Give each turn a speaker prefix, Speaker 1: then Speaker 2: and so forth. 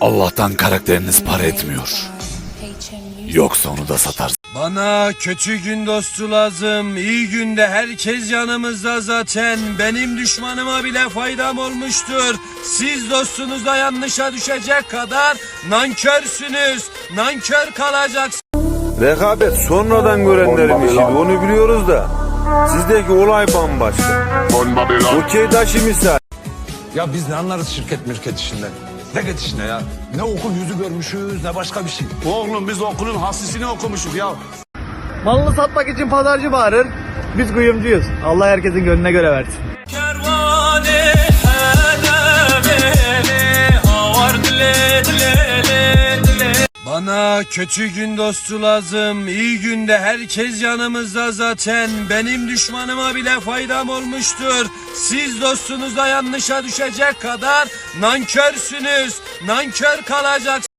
Speaker 1: Allah'tan karakteriniz para etmiyor. Yoksa onu da satarsın.
Speaker 2: Bana kötü gün dostu lazım. İyi günde herkes yanımızda zaten. Benim düşmanıma bile faydam olmuştur. Siz dostunuza yanlışa düşecek kadar nankörsünüz. Nankör kalacaksınız.
Speaker 3: Rekabet sonradan görenlerin işiydi onu biliyoruz da. Sizdeki olay bambaşka. Okey taşı misal.
Speaker 4: Ya biz ne anlarız şirket mürket işinden? Ne git işine ya? Ne okul yüzü görmüşüz ne başka bir şey.
Speaker 5: Oğlum biz okulun hasisini okumuşuk ya.
Speaker 6: Malını satmak için pazarcı bağırır. Biz kuyumcuyuz. Allah herkesin gönlüne göre versin.
Speaker 2: Bana kötü gün dostu lazım. İyi günde herkes yanımızda zaten. Benim düşmanıma bile faydam olmuştur. Siz dostunuza yanlışa düşecek kadar nankörsünüz. Nankör kalacaksınız.